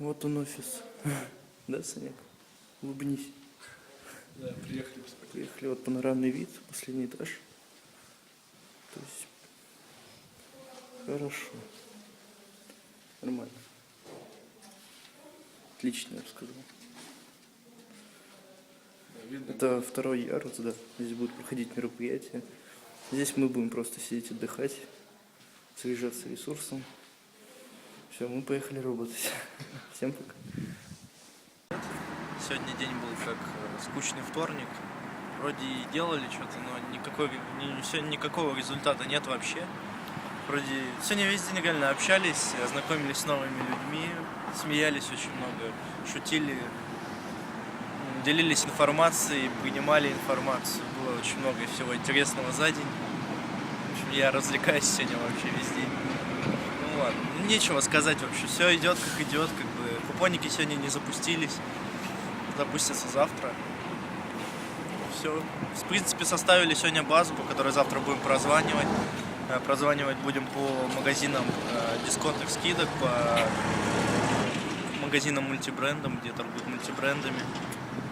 Вот он офис. Да, Санек? Улыбнись. Да, приехали посмотреть. Приехали, вот панорамный вид, последний этаж. То есть, хорошо. Нормально. Отлично, я бы сказал. Видно. Это второй ярус, да. Здесь будут проходить мероприятия. Здесь мы будем просто сидеть, отдыхать, заряжаться ресурсом. Все, мы поехали работать. Всем пока. Сегодня день был как э, скучный вторник. Вроде и делали что-то, но никакой, ни- сегодня никакого результата нет вообще. Вроде сегодня весь день реально общались, ознакомились с новыми людьми, смеялись очень много, шутили, делились информацией, принимали информацию. Было очень много всего интересного за день. В общем, я развлекаюсь сегодня вообще весь день. Ну, нечего сказать вообще. Все идет как идет, как бы купонники сегодня не запустились запустится завтра. Все. В принципе, составили сегодня базу, по которой завтра будем прозванивать. Э, Прозванивать будем по магазинам э, дисконтных скидок, по магазинам мультибрендам, где торгуют мультибрендами,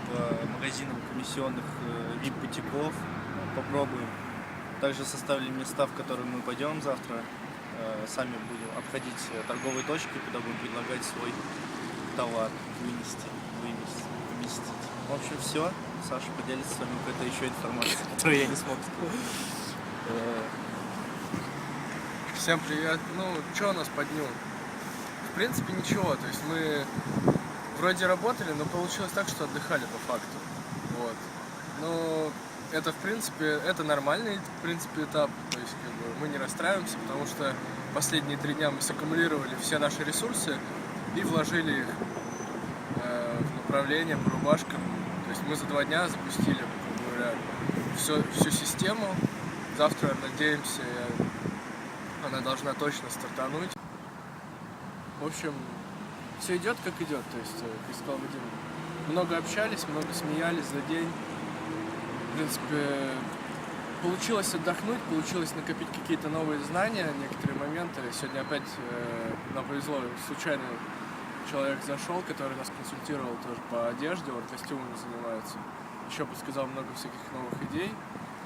по магазинам комиссионных э, VIP-бутиков. Ну, Попробуем. Также составили места, в которые мы пойдем завтра. Э, Сами будем обходить э, торговые точки, куда будем предлагать свой товар вынести, вынести, поместить. В общем, все. Саша поделится с вами какой-то еще информацией, которую я не смог. Э, Всем привет. Ну, что у нас по дню? В принципе, ничего. То есть мы вроде работали, но получилось так, что отдыхали по факту. Вот. Ну, это, в принципе, это нормальный, в принципе, этап. То есть, как бы, мы не расстраиваемся, потому что последние три дня мы саккумулировали все наши ресурсы и вложили их э, в направление по рубашкам. То есть мы за два дня запустили, грубо говоря, всё- всю систему. Завтра, надеемся, она должна точно стартануть. В общем, все идет как идет. То есть, э, как сказал Вадим, много общались, много смеялись за день. В принципе, получилось отдохнуть, получилось накопить какие-то новые знания, некоторые моменты. Сегодня опять э, нам повезло, случайно человек зашел, который нас консультировал тоже по одежде, он костюмами занимается. Еще подсказал много всяких новых идей,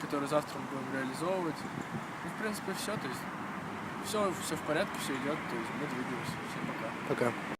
которые завтра мы будем реализовывать. Ну, в принципе, все. То есть все, все в порядке, все идет, то есть мы двигаемся. Всем пока. Пока.